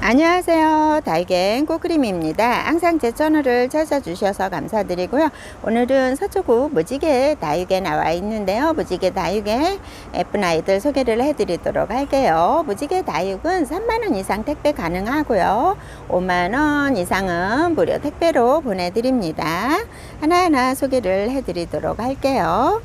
안녕하세요. 달갱 꼬그림입니다. 항상 제 채널을 찾아주셔서 감사드리고요. 오늘은 서초구 무지개 다육에 나와 있는데요. 무지개 다육에 예쁜 아이들 소개를 해드리도록 할게요. 무지개 다육은 3만원 이상 택배 가능하고요. 5만원 이상은 무료 택배로 보내드립니다. 하나하나 소개를 해드리도록 할게요.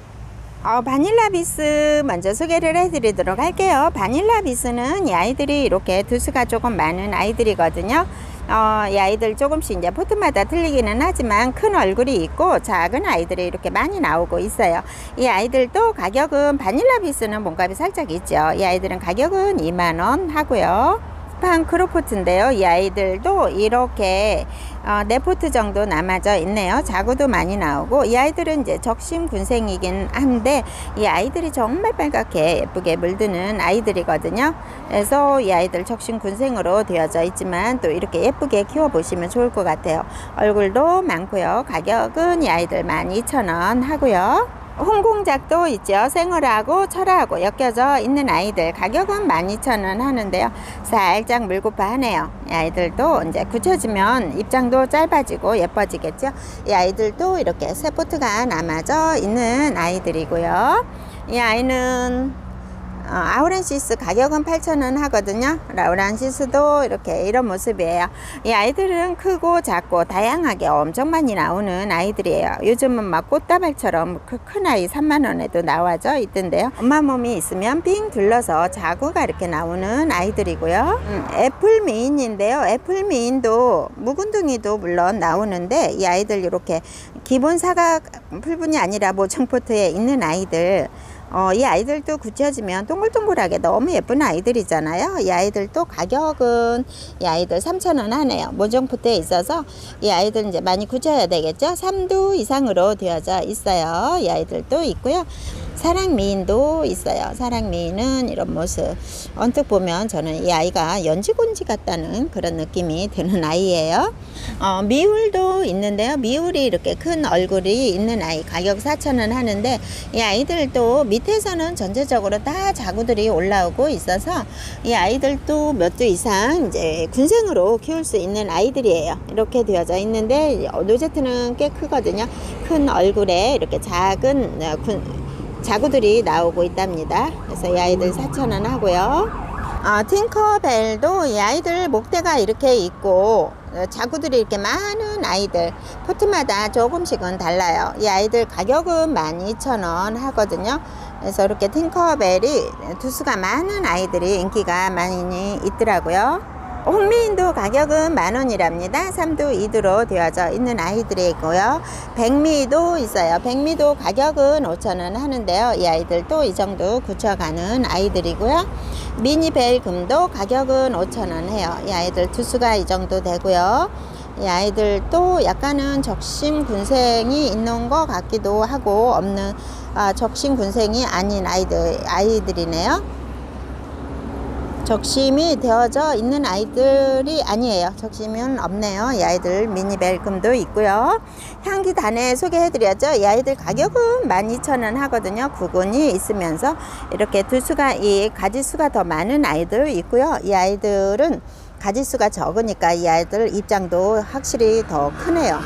어, 바닐라 비스 먼저 소개를 해드리도록 할게요. 바닐라 비스는 이 아이들이 이렇게 두수가 조금 많은 아이들이거든요. 어, 이 아이들 조금씩 이제 포트마다 틀리기는 하지만 큰 얼굴이 있고 작은 아이들이 이렇게 많이 나오고 있어요. 이 아이들도 가격은 바닐라 비스는 몸값이 살짝 있죠. 이 아이들은 가격은 2만원 하고요. 스판 크로포트인데요. 이 아이들도 이렇게 어, 네 포트 정도 남아져 있네요. 자구도 많이 나오고 이 아이들은 이제 적심 군생이긴 한데 이 아이들이 정말 빨갛게 예쁘게 물드는 아이들이거든요. 그래서 이 아이들 적심 군생으로 되어져 있지만 또 이렇게 예쁘게 키워 보시면 좋을 것 같아요. 얼굴도 많고요. 가격은 이 아이들 12,000원 하고요. 홍공작도 있죠. 생얼하고 철하고 엮여져 있는 아이들 가격은 12,000원 하는데요. 살짝 물고파 하네요. 이 아이들도 이제 굳혀지면 입장도 짧아지고 예뻐지겠죠. 이 아이들도 이렇게 세포트가 남아져 있는 아이들이고요. 이 아이는 어, 아우란시스 가격은 8,000원 하거든요. 라우란시스도 이렇게 이런 모습이에요. 이 아이들은 크고 작고 다양하게 엄청 많이 나오는 아이들이에요. 요즘은 막 꽃다발처럼 그 큰 아이 3만원에도 나와져 있던데요. 엄마 몸이 있으면 빙 둘러서 자구가 이렇게 나오는 아이들이고요. 음, 애플 미인인데요. 애플 미인도 묵은둥이도 물론 나오는데 이 아이들 이렇게 기본 사각 풀분이 아니라 모청포트에 있는 아이들 어, 이 아이들도 굳혀지면 동글동글하게 너무 예쁜 아이들이잖아요. 이 아이들도 가격은 이 아이들 3,000원 하네요. 모종포트에 있어서 이 아이들 이제 많이 굳혀야 되겠죠. 3두 이상으로 되어져 있어요. 이 아이들도 있고요. 사랑 미인도 있어요. 사랑 미인은 이런 모습. 언뜻 보면 저는 이 아이가 연지곤지 같다는 그런 느낌이 드는 아이예요. 어, 미울도 있는데요. 미울이 이렇게 큰 얼굴이 있는 아이 가격 4,000원 하는데 이 아이들도 밑에서는 전체적으로 다 자구들이 올라오고 있어서 이 아이들도 몇 주 이상 이제 군생으로 키울 수 있는 아이들이에요. 이렇게 되어져 있는데 노제트는 꽤 크거든요. 큰 얼굴에 이렇게 작은 어, 군, 자구들이 나오고 있답니다. 그래서 이 아이들 4,000원 하고요. 아, 팅커벨도 이 아이들 목대가 이렇게 있고 어, 자구들이 이렇게 많은 아이들 포트마다 조금씩은 달라요. 이 아이들 가격은 12,000원 하거든요. 그래서 이렇게 팅커벨이 두수가 많은 아이들이 인기가 많이 있더라고요. 홍미인도 가격은 만원이랍니다. 3두 2두로 되어져 있는 아이들이고요. 백미도 있어요. 백미도 가격은 5천원 하는데요. 이 아이들도 이 정도 굳혀가는 아이들이고요. 미니벨 금도 가격은 5천원 해요. 이 아이들 두수가 이 정도 되고요. 이 아이들도 약간은 적심 군생이 있는 것 같기도 하고 없는 아, 적심 군생이 아닌 아이들 아이들이네요. 적심이 되어져 있는 아이들이 아니에요. 적심은 없네요. 이 아이들 미니 벨금도 있고요. 향기 단에 소개해드렸죠. 이 아이들 가격은 12,000원 하거든요. 구근이 있으면서 이렇게 두 수가 이 가지수가 더 많은 아이들 있고요. 이 아이들은 가지수가 적으니까 이 아이들 입장도 확실히 더 크네요.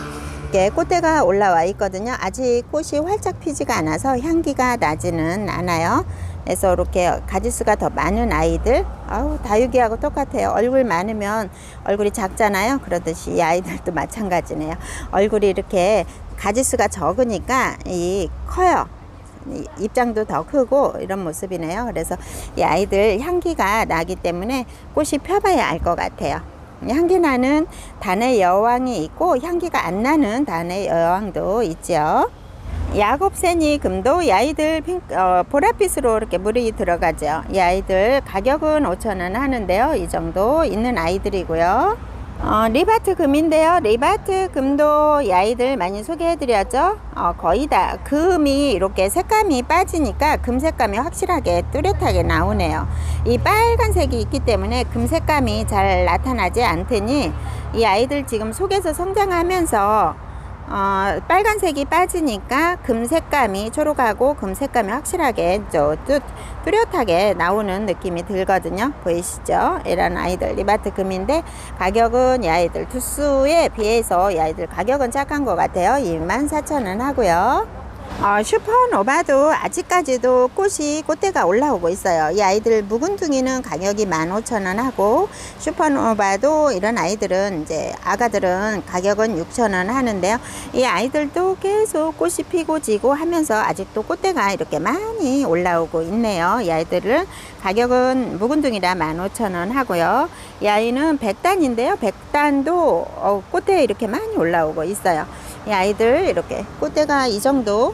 이렇게 꽃대가 올라와 있거든요. 아직 꽃이 활짝 피지가 않아서 향기가 나지는 않아요. 그래서 이렇게 가지수가 더 많은 아이들. 아우 다육이하고 똑같아요. 얼굴 많으면 얼굴이 작잖아요. 그러듯이 이 아이들도 마찬가지네요. 얼굴이 이렇게 가지수가 적으니까 이 커요. 입장도 더 크고 이런 모습이네요. 그래서 이 아이들 향기가 나기 때문에 꽃이 펴봐야 알 것 같아요. 향기 나는 단의 여왕이 있고 향기가 안 나는 단의 여왕도 있죠 야곱새니 금도 이 아이들 핑, 어, 보랏빛으로 이렇게 물이 들어가죠. 이 아이들 가격은 5천원 하는데요. 이 정도 있는 아이들이고요. 어, 리바트 금인데요. 리바트 금도 이 아이들 많이 소개해드렸죠. 어, 거의 다 금이 이렇게 색감이 빠지니까 금 색감이 확실하게 뚜렷하게 나오네요. 이 빨간색이 있기 때문에 금 색감이 잘 나타나지 않더니 이 아이들 지금 속에서 성장하면서 어, 빨간색이 빠지니까 금 색감이 초록하고 금 색감이 확실하게 뚜렷하게 나오는 느낌이 들거든요. 보이시죠? 이런 아이들 리바트 금인데 가격은 이 아이들 투수에 비해서 이 아이들 가격은 착한 것 같아요. 24,000원 하고요. 어, 슈퍼노바도 아직까지도 꽃이 꽃대가 올라오고 있어요. 이 아이들 묵은둥이는 가격이 15,000원 하고 슈퍼노바도 이런 아이들은 이제 아가들은 가격은 6,000원 하는데요. 이 아이들도 계속 꽃이 피고 지고 하면서 아직도 꽃대가 이렇게 많이 올라오고 있네요. 이 아이들은 가격은 묵은둥이라 15,000원 하고요. 이 아이는 백단인데요. 백단도 어, 꽃대 이렇게 많이 올라오고 있어요. 이 아이들 이렇게 꽃대가 이 정도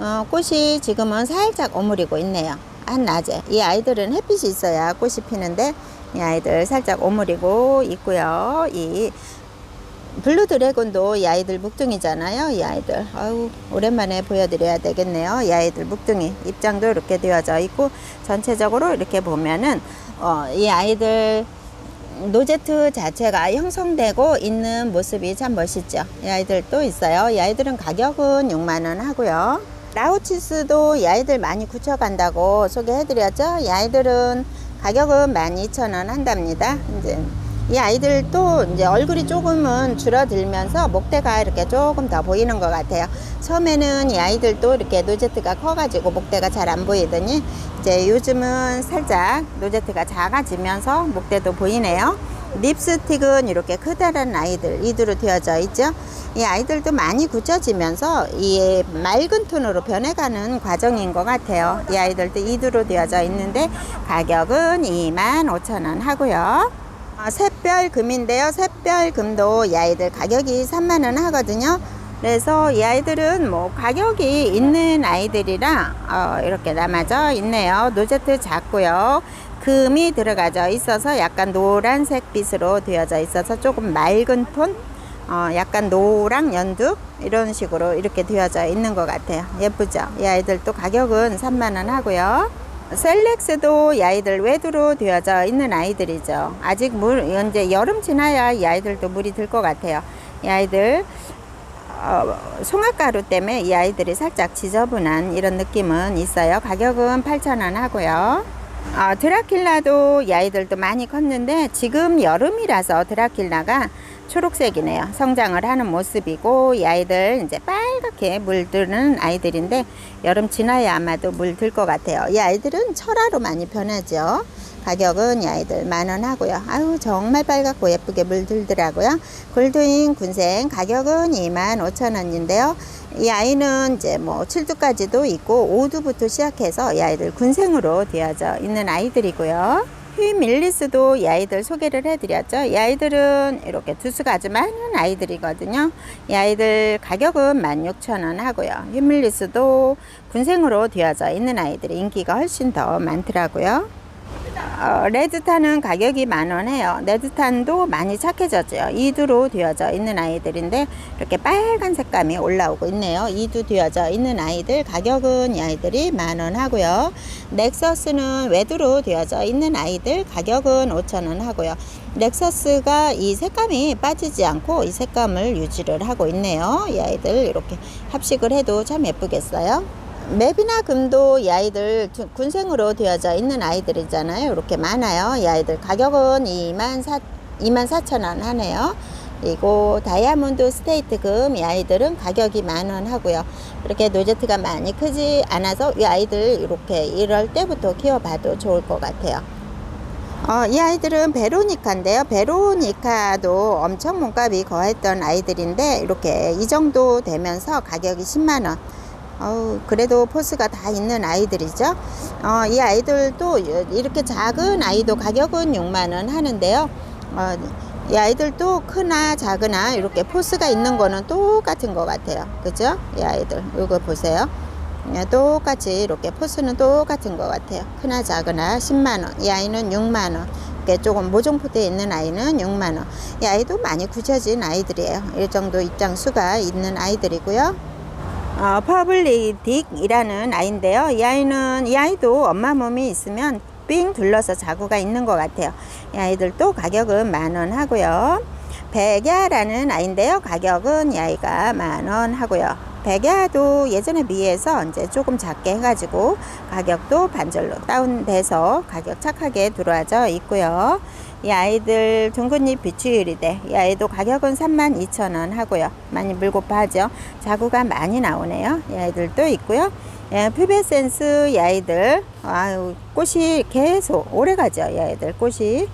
어, 꽃이 지금은 살짝 오므리고 있네요. 한낮에 이 아이들은 햇빛이 있어야 꽃이 피는데 이 아이들 살짝 오므리고 있고요. 이 블루 드래곤도 이 아이들 묵둥이잖아요. 이 아이들 아유 오랜만에 보여드려야 되겠네요. 이 아이들 묵둥이 입장도 이렇게 되어져 있고 전체적으로 이렇게 보면은 어, 이 아이들 노제트 자체가 형성되고 있는 모습이 참 멋있죠. 이 아이들도 있어요. 이 아이들은 가격은 6만원 하고요. 라우치스도 이 아이들 많이 굳혀간다고 소개해드렸죠. 이 아이들은 가격은 12,000원 한답니다. 이제 이 아이들도 이제 얼굴이 조금은 줄어들면서 목대가 이렇게 조금 더 보이는 것 같아요. 처음에는 이 아이들도 이렇게 노제트가 커가지고 목대가 잘 안 보이더니 이제 요즘은 살짝 노제트가 작아지면서 목대도 보이네요. 립스틱은 이렇게 크다란 아이들 이두로 되어져 있죠. 이 아이들도 많이 굳혀지면서 이 맑은 톤으로 변해가는 과정인 것 같아요. 이 아이들도 이두로 되어져 있는데 가격은 25,000원 하고요. 어, 샛별 금인데요. 샛별 금도 이 아이들 가격이 3만 원 하거든요. 그래서 이 아이들은 뭐 가격이 있는 아이들이라 어, 이렇게 남아져 있네요. 노제트 작고요. 금이 들어가져 있어서 약간 노란색 빛으로 되어져 있어서 조금 맑은 톤, 어, 약간 노랑 연두 이런 식으로 이렇게 되어져 있는 것 같아요. 예쁘죠? 이 아이들도 가격은 3만원 하고요. 셀렉스도 이 아이들 외두로 되어져 있는 아이들이죠. 아직 물, 이제 여름 지나야 이 아이들도 물이 들 것 같아요. 이 아이들, 어, 송화가루 때문에 이 아이들이 살짝 지저분한 이런 느낌은 있어요. 가격은 8,000원 하고요. 어, 드라킬라도 이 아이들도 많이 컸는데 지금 여름이라서 드라킬라가 초록색이네요. 성장을 하는 모습이고 이 아이들 이제 빨갛게 물드는 아이들인데 여름 지나야 아마도 물들 것 같아요. 이 아이들은 철화로 많이 변하죠. 가격은 이 아이들 만원 하고요. 아유 정말 빨갛고 예쁘게 물들더라고요. 골드윙 군생 가격은 2만 5천 원인데요. 이 아이는 이제 뭐 7두까지도 있고 5두부터 시작해서 이 아이들 군생으로 되어져 있는 아이들이고요. 휘 밀리스도 이 아이들 소개를 해드렸죠. 이 아이들은 이렇게 두수가 아주 많은 아이들이거든요. 이 아이들 가격은 16,000원 하고요. 휘 밀리스도 군생으로 되어져 있는 아이들이 인기가 훨씬 더 많더라고요. 어, 레드탄은 가격이 만원 해요. 레드탄도 많이 착해졌죠. 이두로 되어져 있는 아이들인데 이렇게 빨간 색감이 올라오고 있네요. 이두 되어져 있는 아이들 가격은 이 아이들이 만원 하고요. 넥서스는 외두로 되어져 있는 아이들 가격은 5천원 하고요. 넥서스가 이 색감이 빠지지 않고 이 색감을 유지를 하고 있네요. 이 아이들 이렇게 합식을 해도 참 예쁘겠어요. 맵이나 금도 이 아이들 두- 군생으로 되어져 있는 아이들이잖아요. 이렇게 많아요. 이 아이들 가격은 2만 4, 2만 4천 원 하네요. 그리고 다이아몬드 스테이트 금 이 아이들은 가격이 만 원 하고요. 이렇게 노제트가 많이 크지 않아서 이 아이들 이렇게 이럴 때부터 키워봐도 좋을 것 같아요. 어, 이 아이들은 베로니카인데요. 베로니카도 엄청 몸값이 거했던 아이들인데 이렇게 이 정도 되면서 가격이 10만 원. 어우, 그래도 포스가 다 있는 아이들이죠. 어, 이 아이들도 이렇게 작은 아이도 가격은 6만 원 하는데요. 어, 이 아이들도 크나 작으나 이렇게 포스가 있는 거는 똑같은 것 같아요. 그죠? 이 아이들 이거 보세요. 예, 똑같이 이렇게 포스는 똑같은 것 같아요. 크나 작으나 10만 원. 이 아이는 6만 원. 이렇게 조금 모종포대에 있는 아이는 6만 원. 이 아이도 많이 굳혀진 아이들이에요. 이 정도 입장 수가 있는 아이들이고요. 어, 퍼블리딕이라는 아이인데요. 이 아이는 이 아이도 엄마 몸이 있으면 삥 둘러서 자구가 있는 것 같아요. 이 아이들도 가격은 만 원 하고요. 백야라는 아이인데요. 가격은 이 아이가 만 원 하고요. 백야도 예전에 비해서 이제 조금 작게 해가지고 가격도 반절로 다운돼서 가격 착하게 들어와져 있고요. 이 아이들 둥근잎 비추유리대 이 아이도 가격은 32,000원 하고요. 많이 물고파 하죠. 자구가 많이 나오네요. 이 아이들도 있고요. 예, 퓨베센스 이 아이들 아유 꽃이 계속 오래 가죠. 이 아이들 꽃이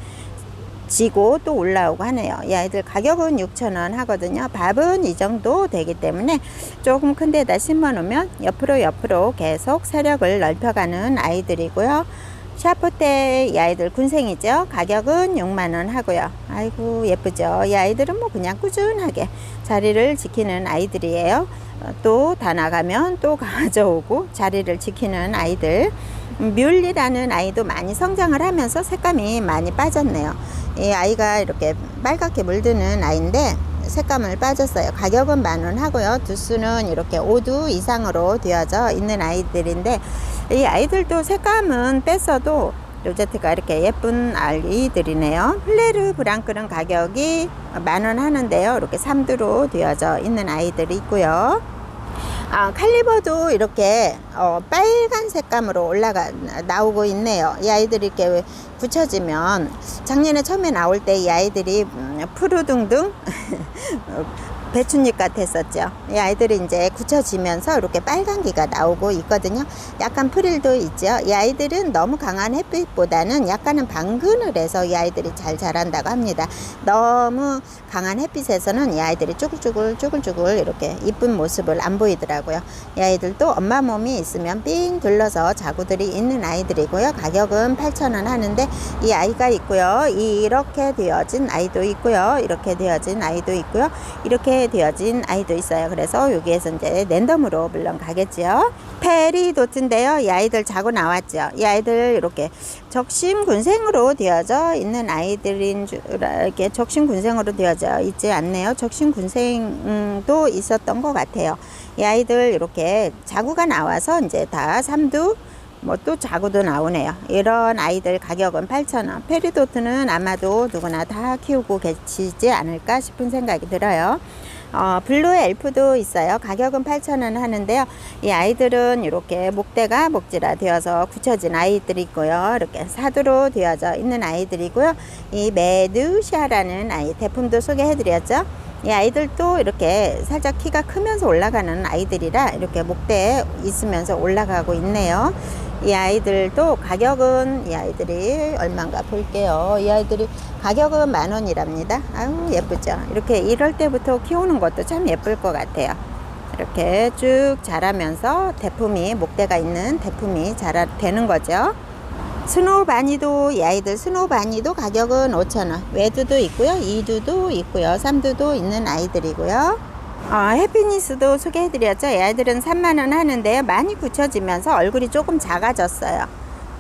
지고 또 올라오고 하네요. 이 아이들 가격은 6,000원 하거든요. 밥은 이 정도 되기 때문에 조금 큰 데다 심어 놓으면 옆으로 옆으로 계속 세력을 넓혀가는 아이들이고요. 샤프테 이 아이들 군생이죠. 가격은 6만원 하고요. 아이고 예쁘죠. 이 아이들은 뭐 그냥 꾸준하게 자리를 지키는 아이들이에요. 어, 또다 나가면 또 가져오고 자리를 지키는 아이들. 음, 뮬리라는 아이도 많이 성장을 하면서 색감이 많이 빠졌네요. 이 아이가 이렇게 빨갛게 물드는 아이인데 색감을 빠졌어요. 가격은 만원 하고요. 두수는 이렇게 5두 이상으로 되어져 있는 아이들인데 이 아이들도 색감은 뺐어도 로제트가 이렇게 예쁜 아이들이네요. 플레르 브랑크는 가격이 만 원 하는데요. 이렇게 3두로 되어져 있는 아이들이 있고요. 아, 칼리버도 이렇게 어, 빨간 색감으로 올라가 나오고 있네요. 이 아이들이 이렇게 굳혀지면 작년에 처음에 나올 때 이 아이들이 음, 푸르둥둥 배춧잎 같았었죠. 이 아이들이 이제 굳혀지면서 이렇게 빨간기가 나오고 있거든요. 약간 프릴도 있죠. 이 아이들은 너무 강한 햇빛보다는 약간은 방근을 해서 이 아이들이 잘 자란다고 합니다. 너무 강한 햇빛에서는 이 아이들이 쭈글쭈글 쭈글쭈글 이렇게 이쁜 모습을 안 보이더라고요. 이 아이들도 엄마 몸이 있으면 삥 둘러서 자구들이 있는 아이들이고요. 가격은 8,000원 하는데 이 아이가 있고요. 이렇게 되어진 아이도 있고요. 이렇게 되어진 아이도 있고요. 이렇게 되어진 아이도 있어요. 그래서 여기에서 이제 랜덤으로 물론 가겠죠. 페리도트인데요. 이 아이들 자고 나왔죠. 이 아이들 이렇게 적심군생으로 되어져 있는 아이들인 줄 이렇게 적심군생으로 되어져 있지 않네요. 적심군생도 있었던 것 같아요. 이 아이들 이렇게 자구가 나와서 이제 다 삼두 뭐또 자구도 나오네요. 이런 아이들 가격은 8,000원. 페리도트는 아마도 누구나 다 키우고 계시지 않을까 싶은 생각이 들어요. 어, 블루 엘프도 있어요. 가격은 8,000원 하는데요. 이 아이들은 이렇게 목대가 목지라 되어서 굳혀진 아이들이 있고요. 이렇게 사두로 되어져 있는 아이들이고요. 이 메두샤라는 아이 대품도 소개해드렸죠. 이 아이들도 이렇게 살짝 키가 크면서 올라가는 아이들이라 이렇게 목대에 있으면서 올라가고 있네요. 이 아이들도 가격은 이 아이들이 얼마인가 볼게요. 이 아이들이 가격은 만 원이랍니다. 아유 예쁘죠. 이렇게 이럴 때부터 키우는 것도 참 예쁠 것 같아요. 이렇게 쭉 자라면서 대품이 목대가 있는 대품이 자라 되는 거죠. 스노우 바니도 이 아이들 스노우 바니도 가격은 5,000원. 외두도 있고요. 이두도 있고요. 삼두도 있는 아이들이고요. 어, 해피니스도 소개해드렸죠. 이 아이들은 3만원 하는데요. 많이 굳혀지면서 얼굴이 조금 작아졌어요.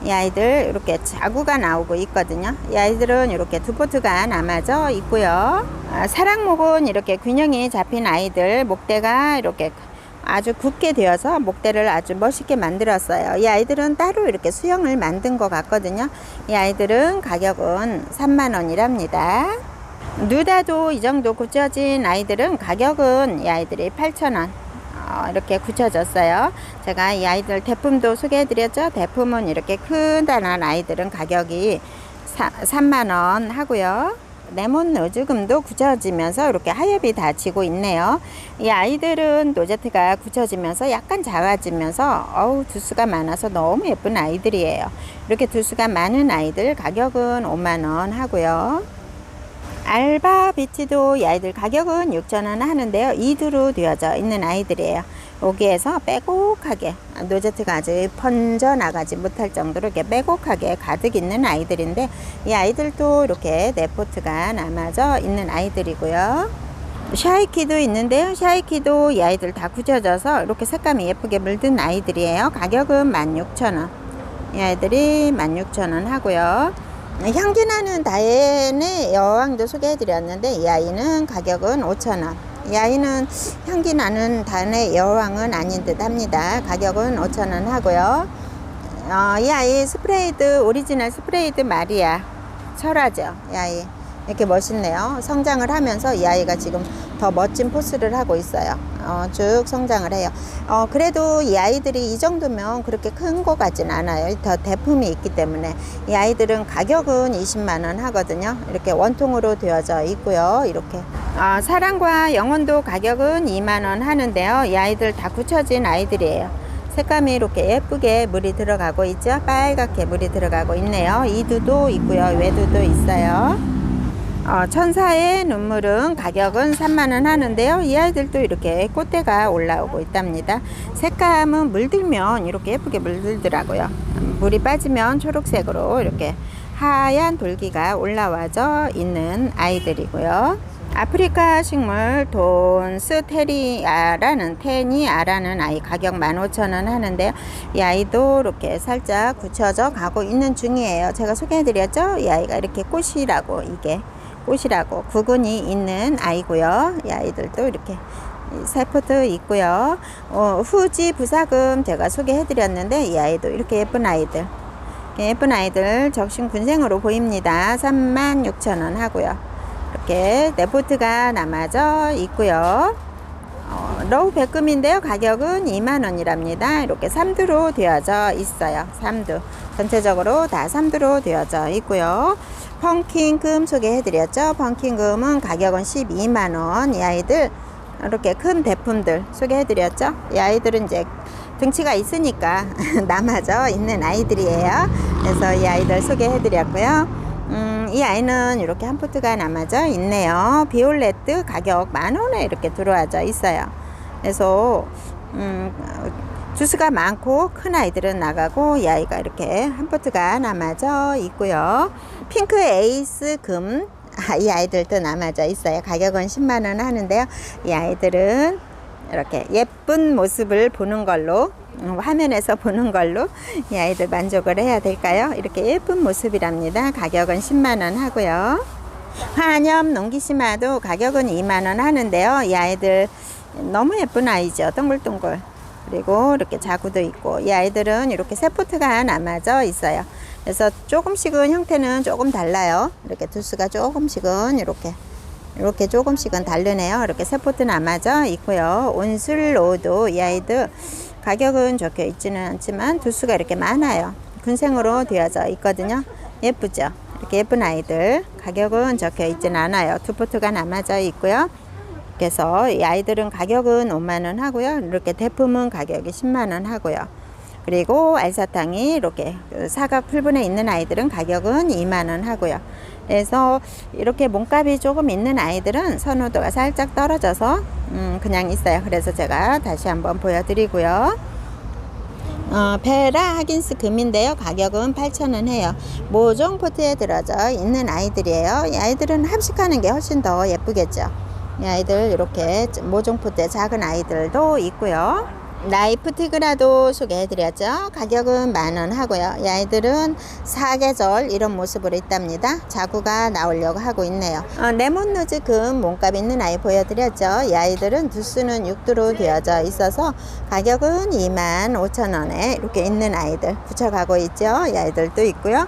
이 아이들 이렇게 자구가 나오고 있거든요. 이 아이들은 이렇게 두 포트가 남아져 있고요. 아, 사랑목은 이렇게 균형이 잡힌 아이들 목대가 이렇게 아주 굵게 되어서 목대를 아주 멋있게 만들었어요. 이 아이들은 따로 이렇게 수영을 만든 것 같거든요. 이 아이들은 가격은 3만 원이랍니다. 누다도 이 정도 굳혀진 아이들은 가격은 이 아이들이 8,000원. 어, 이렇게 굳혀졌어요. 제가 이 아이들 대품도 소개해 드렸죠. 대품은 이렇게 큰 단한 아이들은 가격이 3만원 하고요. 레몬 노즈금도 굳혀지면서 이렇게 하엽이 다 지고 있네요. 이 아이들은 노제트가 굳혀지면서 약간 작아지면서 어우 두수가 많아서 너무 예쁜 아이들이에요. 이렇게 두수가 많은 아이들 가격은 5만원 하고요. 알바 비치도 이 아이들 가격은 6,000원 하는데요. 이두로 되어져 있는 아이들이에요. 여기에서 빼곡하게 노제트가 아직 번져 나가지 못할 정도로 이렇게 빼곡하게 가득 있는 아이들인데 이 아이들도 이렇게 네포트가 남아져 있는 아이들이고요. 샤이키도 있는데요. 샤이키도 이 아이들 다 굳혀져서 이렇게 색감이 예쁘게 물든 아이들이에요. 가격은 16,000원. 이 아이들이 16,000원 하고요. 향기나는 다엔의 여왕도 소개해드렸는데 이 아이는 가격은 5,000원. 이 아이는 향기나는 다엔의 여왕은 아닌 듯 합니다. 가격은 5,000원 하고요. 어, 이 아이 스프레이드 오리지널 스프레이드 마리아 철화죠. 이 아이 이렇게 멋있네요. 성장을 하면서 이 아이가 지금 더 멋진 포스를 하고 있어요. 어, 쭉 성장을 해요. 어, 그래도 이 아이들이 이 정도면 그렇게 큰 거 같진 않아요. 더 대품이 있기 때문에. 이 아이들은 가격은 20만 원 하거든요. 이렇게 원통으로 되어져 있고요. 이렇게. 어, 사랑과 영혼도 가격은 2만 원 하는데요. 이 아이들 다 굳혀진 아이들이에요. 색감이 이렇게 예쁘게 물이 들어가고 있죠. 빨갛게 물이 들어가고 있네요. 이두도 있고요. 외두도 있어요. 어, 천사의 눈물은 가격은 3만원 하는데요. 이 아이들도 이렇게 꽃대가 올라오고 있답니다. 색감은 물들면 이렇게 예쁘게 물들더라고요. 물이 빠지면 초록색으로 이렇게 하얀 돌기가 올라와져 있는 아이들이고요. 아프리카 식물 돈스테리아라는 테니아라는 아이 가격 15,000원 하는데요. 이 아이도 이렇게 살짝 굳혀져 가고 있는 중이에요. 제가 소개해드렸죠? 이 아이가 이렇게 꽃이라고 이게 꽃이라고 구근이 있는 아이고요. 이 아이들도 이렇게 세포도 있고요. 어, 후지 부사금 제가 소개해드렸는데 이 아이도 이렇게 예쁜 아이들 예쁜 아이들 적신 군생으로 보입니다. 36,000원 하고요. 이렇게 네포트가 남아져 있고요. 어, 로우 백금인데요. 가격은 2만원이랍니다. 이렇게 3두로 되어져 있어요. 3두. 전체적으로 다 3두로 되어져 있고요. 펑킹금 소개해드렸죠. 펑킹금은 가격은 12만원. 이 아이들 이렇게 큰 대품들 소개해드렸죠. 이 아이들은 이제 등치가 있으니까 남아져 있는 아이들이에요. 그래서 이 아이들 소개해드렸고요. 음, 이 아이는 이렇게 한 포트가 남아져 있네요. 비올레트 가격 만 원에 이렇게 들어와져 있어요. 그래서 음, 주스가 많고 큰 아이들은 나가고 이 아이가 이렇게 한 포트가 남아져 있고요. 핑크 에이스 금. 아, 이 아이들도 남아져 있어요. 가격은 10만 원 하는데요. 이 아이들은 이렇게 예쁜 모습을 보는 걸로 음, 화면에서 보는 걸로 이 아이들 만족을 해야 될까요? 이렇게 예쁜 모습이랍니다. 가격은 10만 원 하고요. 환염 농기심화도 가격은 2만 원 하는데요. 이 아이들 너무 예쁜 아이죠. 동글동글. 그리고 이렇게 자구도 있고 이 아이들은 이렇게 세포트가 남아져 있어요. 그래서 조금씩은 형태는 조금 달라요. 이렇게 두수가 조금씩은 이렇게 이렇게 조금씩은 다르네요. 이렇게 세포트 남아져 있고요. 온슬로도 이 아이들 가격은 적혀 있지는 않지만 두수가 이렇게 많아요. 군생으로 되어져 있거든요. 예쁘죠? 이렇게 예쁜 아이들 가격은 적혀 있지는 않아요. 두 포트가 남아져 있고요. 그래서 이 아이들은 가격은 5만 원 하고요. 이렇게 대품은 가격이 10만 원 하고요. 그리고 알사탕이 이렇게 그 사각 풀분에 있는 아이들은 가격은 2만 원 하고요. 그래서 이렇게 몸값이 조금 있는 아이들은 선호도가 살짝 떨어져서 음, 그냥 있어요. 그래서 제가 다시 한번 보여드리고요. 어, 베라 하긴스 금인데요. 가격은 8,000원 해요. 모종 포트에 들어져 있는 아이들이에요. 이 아이들은 합식하는 게 훨씬 더 예쁘겠죠. 이 아이들 이렇게 모종 포트에 작은 아이들도 있고요. 라이프 티그라도 소개해드렸죠. 가격은 만원 하고요. 이 아이들은 사계절 이런 모습으로 있답니다. 자구가 나오려고 하고 있네요. 어, 레몬노즈 금 몸값 있는 아이 보여드렸죠. 이 아이들은 두수는 6두로 되어져 있어서 가격은 2만 5천원에 이렇게 있는 아이들 붙여가고 있죠. 이 아이들도 있고요.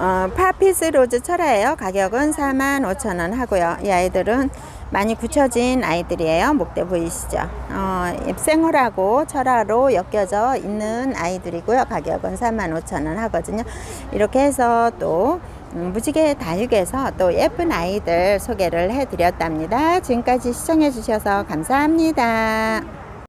어, 파피스 로즈 철화예요. 가격은 4만 5천 원 하고요. 이 아이들은 많이 굳혀진 아이들이에요. 목대 보이시죠? 어, 생얼하고 철화로 엮여져 있는 아이들이고요. 가격은 4만 5천 원 하거든요. 이렇게 해서 또 음, 무지개 다육에서 또 예쁜 아이들 소개를 해드렸답니다. 지금까지 시청해 주셔서 감사합니다.